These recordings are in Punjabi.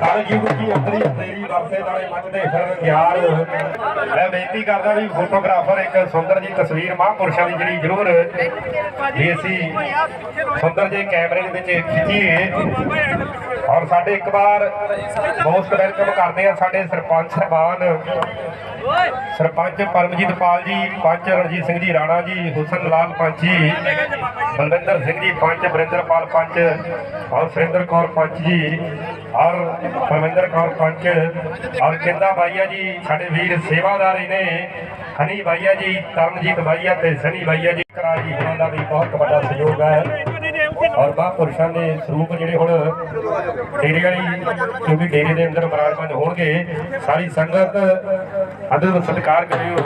ਕੱਲ ਯੁਗ ਕੀ ਅੰਦਰੀ ਤੇਰੀ ਵਰਸੇ ਨਾਲੇ ਮੰਗਦੇ ਫਿਰ ਗਿਆਰ ਮੈਂ ਬੇਨਤੀ ਕਰਦਾ ਵੀ ਫੋਟੋਗ੍ਰਾਫਰ ਇੱਕ ਸੁੰਦਰ ਜੀ ਤਸਵੀਰ ਮਹਾਂਪੁਰਸ਼ਾਂ ਦੀ ਜਿਹੜੀ ਜ਼ਰੂਰ ਵੀ ਅਸੀਂ ਸੁੰਦਰ ਜੇ ਕੈਮਰੇ ਦੇ ਵਿੱਚ ਖਿੱਚੀਏ। ਔਰ ਸਾਡੇ ਇੱਕ ਵਾਰ ਮੋਸਟ ਵੈਲਕਮ ਕਰਦੇ ਆ ਸਾਡੇ ਸਰਪੰਚ ਸਾਹਿਬਾਨ। ਸਰਪੰਚ ਪਰਮਜੀਤ ਪਾਲ ਜੀ ਪੰਚ ਰਣਜੀਤ ਸਿੰਘ ਜੀ ਰਾਣਾ ਜੀ ਹੁਸਨ ਲਾਲ ਪੰਚ ਬਲਵਿੰਦਰ ਸਿੰਘ ਜੀ ਪੰਚ ਬਰਿੰਦਰਪਾਲ ਪੰਚ ਔਰ ਸੁਰਿੰਦਰ ਕੌਰ ਪੰਚ ਜੀ ਔਰ ਪਰਮਿੰਦਰ ਕੌਰ ਪੰਚ ਔਰ ਕਿੰਦਾ ਬਾਈਆ ਜੀ ਸਾਡੇ ਵੀਰ ਸੇਵਾਦਾਰੀ ਨੇ ਹਨੀ ਬਾਈਆ ਜੀ ਤਰਨਜੀਤ ਬਾਈਆ ਤੇ ਸਨੀ ਬਾਈਆ ਜੀ ਕਰਾ ਜੀ ਉਹਨਾਂ ਦਾ ਵੀ ਬਹੁਤ ਵੱਡਾ ਸਹਿਯੋਗ ਹੈ। ਔਰ ਮਹਾਂਪੁਰਸ਼ਾਂ ਦੇ ਸਰੂਪ ਜਿਹੜੇ ਹੁਣ ਡੇਰੇ ਵਾਲੀ, ਕਿਉਂਕਿ ਡੇਰੇ ਦੇ ਅੰਦਰ ਬਰਾੜਮੰਦ ਹੋਣਗੇ, ਸਾਰੀ ਸੰਗਤ ਅਦਬ ਸਤਿਕਾਰ ਕਰਿਓ।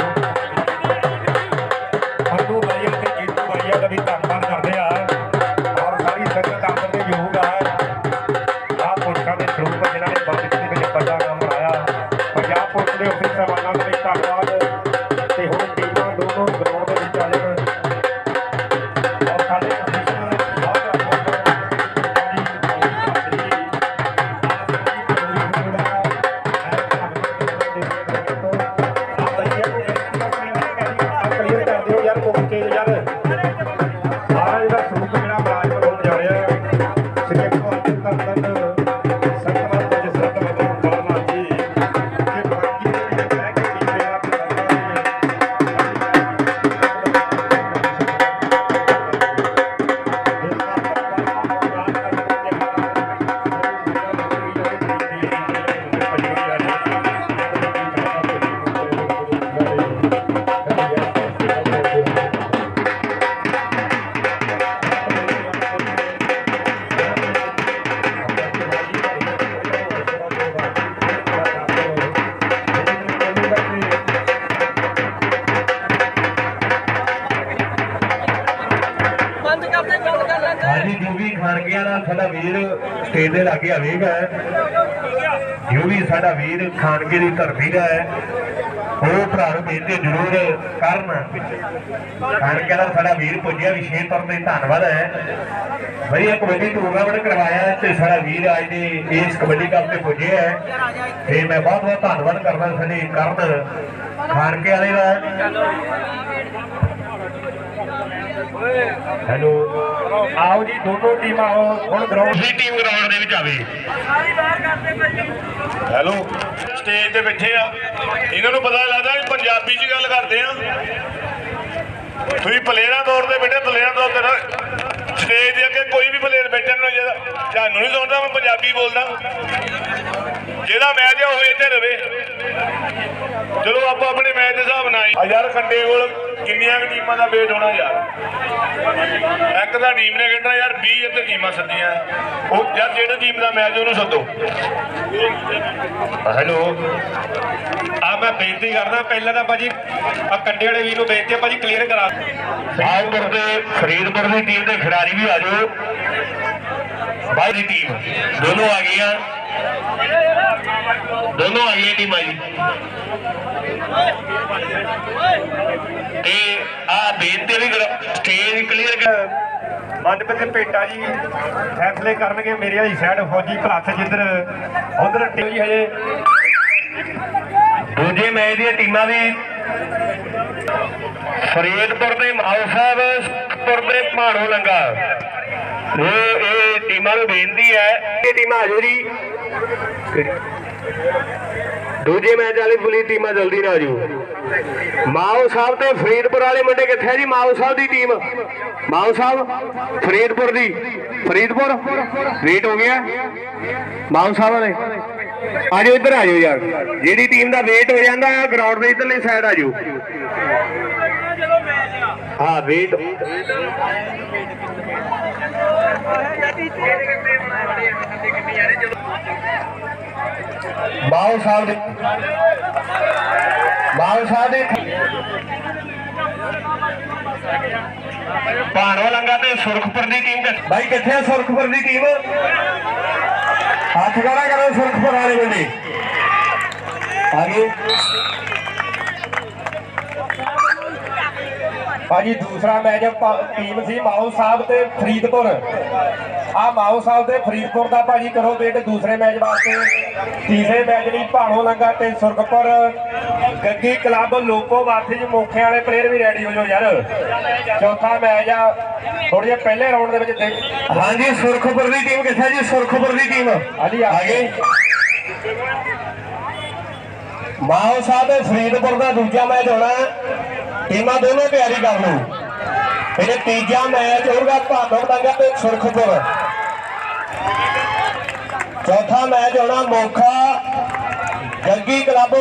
ਸਟੇਜ ਆਵੇਗਾ ਜੋ ਸਾਡਾ ਵੀਰ ਖਾਨਗੇ ਦੀ ਧਰਤੀ ਦਾ ਹੈ, ਉਹ ਭਰਾ ਨੂੰ ਬੇਨਤੀ ਜ਼ਰੂਰ ਕਰਨ। ਖਾਨਗੇ ਦਾ ਸਾਡਾ ਵੀਰ ਪੁੱਜਿਆ ਵਿਸ਼ੇਸ਼ ਤੌਰ ਤੇ ਧੰਨਵਾਦ ਹੈ। ਵਧੀਆ ਕਬੱਡੀ ਟੂਰਨਾਮੈਂਟ ਕਰਵਾਇਆ ਤੇ ਸਾਡਾ ਵੀਰ ਅੱਜ ਦੇ ਇਸ ਕਬੱਡੀ ਕੱਪ ਤੇ ਪੁੱਜਿਆ ਹੈ। ਤੇ ਮੈਂ ਬਹੁਤ ਬਹੁਤ ਧੰਨਵਾਦ ਕਰਦਾ ਸਾਡੇ ਕਰਨ ਖਾਨਕੇ ਵਾਲੇ ਦਾ। ਹੈਲੋ ਆਓ ਜੀ ਦੋਨੋਂ ਟੀਮਾਂ ਆਓ ਹੁਣ ਗਰਾਊਂਡ ਦੂਸਰੀ ਟੀਮ ਗਰਾਊਂਡ ਦੇ ਵਿੱਚ ਆਵੇ। ਹੈਲੋ। ਸਟੇਜ ਤੇ ਬੈਠੇ ਆ। ਇਹਨਾਂ ਨੂੰ ਪਤਾ ਲੱਗਦਾ ਵੀ ਪੰਜਾਬੀ 'ਚ ਗੱਲ ਕਰਦੇ ਆ। ਤੁਸੀਂ ਪਲੇਅਰਾਂ ਤੌਰ ਤੇ ਬੈਠੇ ਪਲੇਅਰਾਂ ਤੌਰ ਤੇ ਸਟੇਜ ਦੇ ਅੱਗੇ ਕੋਈ ਵੀ ਪਲੇਅਰ ਬੈਠਾ ਨਾ ਜਿਹਦਾ ਤੁਹਾਨੂੰ ਨਹੀਂ ਸੁਣਦਾ ਮੈਂ ਪੰਜਾਬੀ ਬੋਲਦਾ। ਜਿਹੜਾ ਮੈਚ ਆ ਉਹ ਇੱਥੇ ਰਵੇ। ਚਲੋ ਆਪਾਂ ਆਪਣੇ ਮੈਚ ਦੇ ਹਿਸਾਬ ਨਾਲ ਆ ਯਾਰ ਖੰਡੇ ਕੋਲ ਕਿੰਨੀਆਂ ਕੁ ਟੀਮਾਂ ਦਾ ਵੇਟ ਹੋਣਾ ਯਾਰ? ਇੱਕ ਤਾਂ ਟੀਮ ਨੇ ਖੇਡਣਾ ਯਾਰ 20 ਇੱਥੇ ਟੀਮਾਂ ਸੱਦੀਆਂ ਉਹ ਯਾਰ ਜਿਹੜੇ ਟੀਮ ਦਾ ਮੈਚ ਉਹਨੂੰ ਸੱਦੋ। ਹੈਲੋ। ਆ ਮੈਂ ਬੇਨਤੀ ਕਰਦਾ ਪਹਿਲਾਂ ਤਾਂ ਭਾਜੀ ਆ ਕੰਡੇ ਵਾਲੇ ਵੀਰ ਨੂੰ ਬੇਨਤੀ ਆ ਭਾਜੀ ਕਲੀਅਰ ਕਰਾ ਆਉਪੁਰ ਦੇ ਫਰੀਦਪੁਰ ਦੀ ਟੀਮ ਦੇ ਖਿਡਾਰੀ ਵੀ ਆ ਜਾਓ। ਬਾਈ ਦੀ ਟੀਮ ਦੋਨੋਂ ਆ ਗਈਆਂ। ਦੋਨੋਂ ਆ ਗਈਆਂ ਟੀਮਾਂ ਤੇ ਆ ਬੇਨਤੀ ਵੀ ਸਟੇਜ ਕਲੀਅਰ ਕਰ ਮੰਡ ਵਿੱਚ ਭੇਟਾ ਜੀ, ਫੈਸਲੇ ਕਰਨਗੇ ਮੇਰੇ ਵਾਲੀ ਸਾਈਡ ਫੌਜੀ ਭਲੱਥ ਜਿੱਧਰ, ਉਧਰ ਟੀਮ ਹਜੇ। ਦੂਜੇ ਮੈਚ ਦੀਆਂ ਟੀਮਾਂ ਵੀ ਫਰੀਦਪੁਰ ਦੇ ਮਾਉ ਸਾਹਿਬ ਸੁਖਪੁਰ ਦੇ ਭਾਣੋ ਲੰਗਾ। ਇਹ ਟੀਮਾਂ ਨੂੰ ਬੇਨਤੀ ਹੈ। ਇਹ ਟੀਮਾਂ ਆਜੋ ਜੀ। ਦੂਜੇ ਮੈਚ ਵਾਲੀ ਪੁਲੀ ਟੀਮਾਂ ਜਲਦੀ ਨਾ ਆਜੋ ਮਾਉ ਸਾਹਿਬ ਤੇ ਫਰੀਦਪੁਰ ਵਾਲੇ ਮੁੰਡੇ ਕਿੱਥੇ ਜੀ? ਮਾਉ ਸਾਹਿਬ ਦੀ ਟੀਮ। ਮਾਓ ਸਾਹਿਬ, ਫਰੀਦਪੁਰ ਦੀ। ਫਰੀਦਪੁਰ? ਵੇਟ ਹੋ ਗਿਆ। ਮਾਉ ਸਾਹਿਬ ਵਾਲੇ। ਆਜੋ ਇੱਧਰ ਆਜੋ ਯਾਰ। ਜਿਹੜੀ ਟੀਮ ਦਾ ਵੇਟ ਹੋ ਜਾਂਦਾ ਗਰਾਊਂਡ ਦੇ ਇੱਧਰਲੀ ਸਾਈਡ ਆਜੋ ਹਾਂ ਵੇਟ ਮਾਓ ਸਾਹਿਬ ਦੇ ਮਾਓ ਸਾਹਿਬ ਦੇ ਭਾਣੋ ਲੰਗਾ ਤੇ ਸੁਰਖਪੁਰ ਦੀ ਟੀਮ ਬਾਈ ਕਿੱਥੇ ਆ ਸੁਰਖਪੁਰ ਦੀ ਟੀਮ? ਹੱਥ ਖੜਾ ਕਰੋ ਸੁਰਖਪੁਰ ਵਾਲੇ ਬੰਦੇ। ਆਗੇ ਭਾਜੀ ਦੂਸਰਾ ਮੈਚ ਟੀਮ ਸੀ ਮਾਓ ਸਾਹਿਬ ਤੇ ਫਰੀਦਪੁਰ। ਆ ਮਾਓ ਸਾਹਿਬ ਦੇ ਫਰੀਦਕੋਟ ਦਾ ਭਾਜੀ ਕਰੋ ਵੇਟ ਦੂਸਰੇ ਮੈਚ ਵਾਸਤੇ। ਤੀਸਰੇ ਮੈਚ ਲਈ ਭਾਣੋ ਲੰਗਾ ਤੇ ਸੁਰਖਪੁਰ। ਗੱਗੀ ਕਲੱਬ ਲੋਕੋ ਵਾਥੀ ਮੋਖੇ ਵਾਲੇ ਪਲੇਅਰ ਵੀ ਰੈਡੀ ਹੋ ਜਾਓ ਯਾਰ। ਚੌਥਾ ਮੈਚ ਆ ਥੋੜੀ ਜਿਹਾ ਪਹਿਲੇ ਰਾਉਂਡ ਦੇ ਵਿੱਚ ਹਾਂਜੀ ਸੁਰਖਪੁਰ ਦੀ ਟੀਮ ਕਿੱਥੇ ਜੀ? ਸੁਰਖਪੁਰ ਦੀ ਟੀਮ ਹਾਂਜੀ ਆ ਗਏ ਮਾਹੋ ਸਾਹਿਬ ਦੇ ਫਰੀਦਪੁਰ ਦਾ ਦੂਜਾ ਮੈਚ ਹੋਣਾ। ਟੀਮਾਂ ਦੋਨੋਂ ਤਿਆਰੀ ਕਰ ਲਓ ਇਹਦੇ ਤੀਜਾ ਮੈਚ ਹੋਊਗਾ ਭਾਦੋ ਡਾਂਗਾ ਤੇ ਸੁਰਖਪੁਰ। ਚੌਥਾ ਮੈਚ ਹੋਣਾ ਮੋਖਾ ਜੱਗੀ ਕਲੱਬ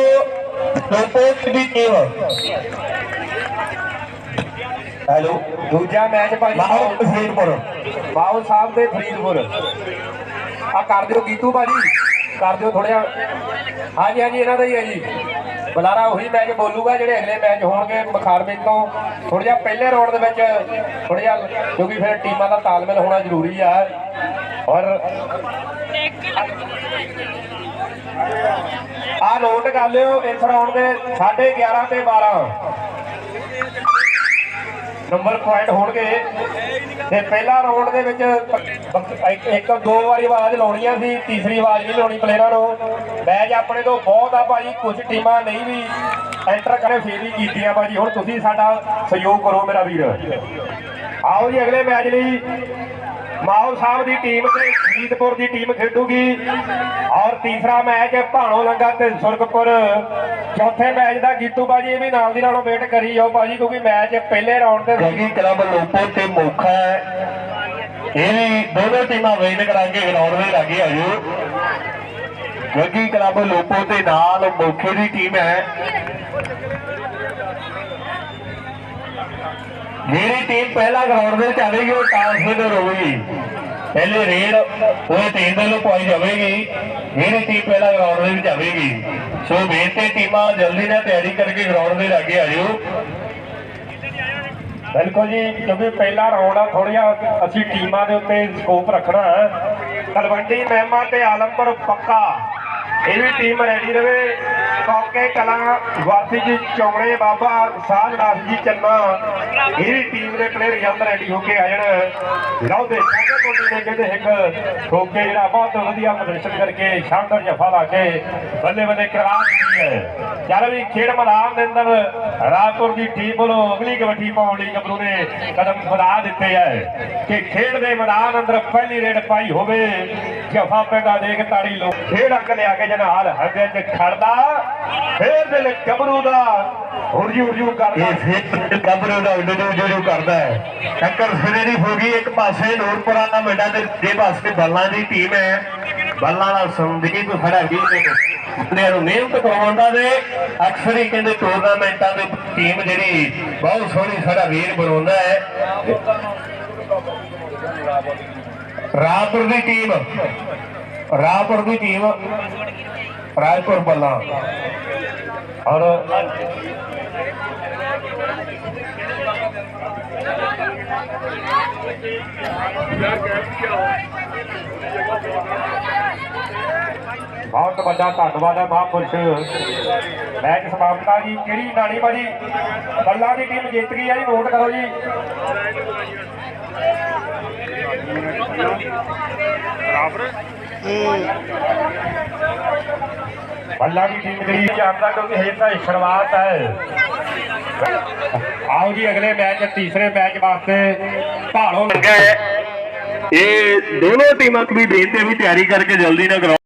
ਲੋਪੋਟ ਦੀ ਟੀਮ। ਹੈਲੋ। ਦੂਜਾ ਮੈਚ ਭਾਜੀ ਮਾਹੋ ਫਰੀਦਪੁਰ। ਬਾਉ ਸਾਹਿਬ ਦੇ ਫਰੀਦਪੁਰ। ਆ ਕਰ ਦਿਓ ਗੀਤੂ ਭਾਜੀ। ਕਰ ਦਿਓ ਥੋੜਿਆ ਹਾਂਜੀ ਹਾਂਜੀ ਇਹਨਾਂ ਦਾ ਹੀ ਹੈ ਜੀ। ਬੁਲਾਰਾ ਉਹੀ ਮੈਚ ਬੋਲੂਗਾ ਜਿਹੜੇ ਅਗਲੇ ਮੈਚ ਹੋਣਗੇ ਬਖਾਰਮੇ ਤੋਂ। ਥੋੜਾ ਜਿਹਾ ਪਹਿਲੇ ਰਾਉਂਡ ਦੇ ਵਿੱਚ ਥੋੜਾ ਜਿਹਾ, ਕਿਉਂਕਿ ਫਿਰ ਟੀਮਾਂ ਦਾ ਤਾਲਮੇਲ ਹੋਣਾ ਜ਼ਰੂਰੀ ਆ। ਔਰ ਆ ਨੋਟ ਕਰ ਲਿਓ, ਇਸ ਰਾਉਂਡ ਦੇ 11.5 ਤੇ 12 ਨੰਬਰ ਪੁਆਇੰਟ ਹੋਣਗੇ। ਤੇ ਪਹਿਲਾ ਰਾਉਂਡ ਦੇ ਵਿੱਚ ਇੱਕ- ਦੋ ਵਾਰੀ ਆਵਾਜ਼ ਲਾਉਣੀ ਆ ਸੀ, ਤੀਸਰੀ ਆਵਾਜ਼ ਨਹੀਂ ਲਾਉਣੀ ਪਲੇਅਰਾਂ ਨੂੰ ਮੈਚ ਆਪਣੇ ਤੋਂ ਬਹੁਤ ਆ ਭਾਜੀ ਕੁਝ ਟੀਮਾਂ ਨਹੀਂ ਵੀ ਐਂਟਰ ਕਰੇ, ਫੇਰ ਵੀ ਕੀਤੀਆਂ ਭਾਜੀ। ਹੁਣ ਤੁਸੀਂ ਸਾਡਾ ਸਹਿਯੋਗ ਕਰੋ ਮੇਰਾ ਵੀਰ। ਆਓ ਜੀ ਅਗਲੇ ਮੈਚ ਲਈ। ਮਾਹੌਲ ਸਾਹਿਬ ਦੀ ਟੀਮ ਤੇ ਫਰੀਦਪੁਰ ਦੀ ਟੀਮ ਖੇਡੂਗੀ। ਔਰ ਤੀਸਰਾ ਮੈਚ ਭਾਣੋ ਲੰਗਾ ਤੇ ਸੁਰਗਪੁਰ ਚੌਥੇ ਮੈਚ ਦਾ ਗੀਤੂ ਬਾਜੀ ਇਹ ਵੀ ਨਾਲ ਦੀ ਨਾਲੋਂ ਵੇਟ ਕਰੀ ਜਾਓ ਬਾਜੀ, ਕਿਉਂਕਿ ਮੈਚ ਪਹਿਲੇ ਰਾਉਂਡ ਦੇ ਵਿੱਚ ਕਲੱਬ ਲੋਪੋ ਤੇ ਮੋਖਾ ਇਹ ਵੀ ਦੋਨੋਂ ਟੀਮਾਂ ਵੇਟ ਕਰਾਂਗੇ ਗਰਾਊਂਡ ਦੇ ਲਾਗੇ ਆ ਜਾਓ ਕਲੱਬ ਲੋਪੋ ਦੇ ਨਾਲ ਮੋਖੇ ਦੀ ਟੀਮ ਹੈ। ਜਿਹੜੀ ਟੀਮ ਪਹਿਲਾ ਗਰਾਊਂਡ ਦੇ ਵਿੱਚ ਆਵੇਗੀ ਉਹ ਟਾਸ ਵਿਨਰ ਹੋਵੇਗੀ ਪਹਿਲੇ ਰੇਡ ਉਹ ਟੀਮ ਦੇ ਨੂੰ ਪਾਈ ਜਾਵੇਗੀ। ਜਿਹੜੀ ਟੀਮ ਪਹਿਲਾ ਗਰਾਊਂਡ ਦੇ ਵਿੱਚ ਆਵੇਗੀ। ਸੋ ਬੇਨਤੀ ਟੀਮਾਂ ਜਲਦੀ ਨਾਲ ਤਿਆਰੀ ਕਰਕੇ ਗਰਾਊਂਡ ਦੇ ਲਾਗੇ ਆ ਜਾਓ। ਬਿਲਕੁਲ ਜੀ, ਕਿਉਂਕਿ ਪਹਿਲਾ ਰਾਉਂਡ ਆ ਥੋੜਾ ਜਿਹਾ ਅਸੀਂ ਟੀਮਾਂ ਦੇ ਉੱਤੇ ਸਕੋਪ ਰੱਖਣਾ ਤਲਵੰਡੀ ਮਹਿਮਾ ਤੇ ਆਲਮਪੁਰ ਪੱਕਾ। ਇਹ ਵੀ ਟੀਮ ਰੈਡੀ ਰਵੇ। ਕੌਕੇ ਕਲਾਂ ਵਾਸੀ ਜੀ ਚੌੜੇ ਬਾਬਾ ਸਾਧਨਾਥ ਜੀ ਚੰਨਾ। ਇਹ ਵੀ ਟੀਮ ਦੇ ਪਲੇਅਰ ਜਲਦ ਰੈਡੀ ਹੋ ਕੇ ਆ ਜਾਣ ਲਓ ਦੇਖਾਂਗੇ ਮੁੰਡੇ ਨੇ ਕਹਿੰਦੇ ਇੱਕ ਠੋਕੇ ਜਿਹੜਾ ਬਹੁਤ ਵਧੀਆ ਪ੍ਰਦਰਸ਼ਨ ਕਰਕੇ ਸ਼ਾਨਦਾਰ ਜਫਾ ਲਾ ਕੇ ਬੱਲੇ ਬੱਲੇ ਕਰਾ ਦਿੱਤੀ ਹੈ। ਚੱਲ ਵੀ ਖੇਡ ਮੈਦਾਨ ਦੇ ਅੰਦਰ ਰਾਜਪੁਰ ਦੀ ਟੀਮ ਵੱਲੋਂ ਅਗਲੀ ਕਬੱਡੀ ਪਾਉਣ ਲਈ ਗੱਭਰੂ ਨੇ ਕਦਮ ਵਧਾ ਦਿੱਤੇ ਹੈ ਕਿ ਖੇਡ ਦੇ ਮੈਦਾਨ ਅੰਦਰ ਪਹਿਲੀ ਰੇਡ ਪਾਈ ਹੋਵੇ। ਜਫਾ ਪੈਂਦਾ ਦੇਖ ਤਾੜੀ ਲੋ ਖੇਡ ਅੰਗ ਲਿਆ ਕੇ ਜਨਾਲ ਹੱਦੇ ਚ ਖੜਦਾ। ਫੇਰ ਦਿਲ ਗੱਭਰੂ ਦਾ ਹੁਰਜੂ ਹੁਰਜੂ ਕਰਦਾ। ਇਹ ਫਿਰ ਗੱਭਰੂ ਦਾ ਉੱਡੂ ਜੋ ਕਰਦਾ ਹੈ। ਟੱਕਰ ਸਿਰੇ ਦੀ ਹੋ ਗਈ, ਇੱਕ ਪਾਸੇ ਨੂਰਪੁਰਾ ਦਾ ਵੱਡਾ ਤੇ ਦੇ ਪਾਸੇ ਬੱਲਾਂ ਦੀ ਟੀਮ ਹੈ। ਬੱਲਾਂ ਦਾ ਸੰਦੀਪ ਖੜਾ ਵੀ ਤੇ ਨੂੰ ਮਿਹਨਤ ਕਰਵਾਉਂਦਾ ਦੇ ਅਕਸਰ ਹੀ ਕਹਿੰਦੇ ਟੂਰਨਾਮੈਂਟਾਂ ਦੇ ਟੀਮ ਜਿਹੜੀ ਬਹੁਤ ਸੋਹਣੀ ਸਾਡਾ ਵੀਰ ਬਣਾਉਂਦਾ ਹੈ। ਰਾਜਪੁਰ ਦੀ ਟੀਮ। ਰਾਮਪੁਰ ਦੀ ਟੀਮ। ਰਾਜਪੁਰ ਬੱਲਾਂ ਔਰ ਬਹੁਤ ਵੱਡਾ ਧੰਨਵਾਦ ਹੈ ਮਹਾਂਪੁਰਸ਼। ਮੈਚ ਸਮਾਪਤਾ ਜੀ। ਕਿਹੜੀ ਨਾਣੀ ਬਾਜੀ ਬੱਲਾ ਦੀ ਟੀਮ ਜਿੱਤ ਗਈ ਹੈ ਜੀ? ਨੋਟ ਕਰੋ ਜੀ। ਬੱਲਾ ਦੀ ਟੀਮ ਜਿਹੜੀ ਜਾਂਦਾ ਕਿਉਂਕਿ ਹਜੇ ਤਾਂ ਸ਼ੁਰੂਆਤ ਹੈ। ਆਓ ਜੀ, ਅਗਲੇ ਮੈਚ, ਤੀਸਰੇ ਮੈਚ ਵਾਸਤੇ ਭਾਲੋ ਲੱਗਾ ਹੈ ਇਹ ਦੋਨੋਂ ਟੀਮਾਂ ਵੀ ਦੇਣ ਤੇ ਵੀ ਤਿਆਰੀ ਕਰਕੇ ਜਲਦੀ ਨਾਲ ਕਰਾਓ।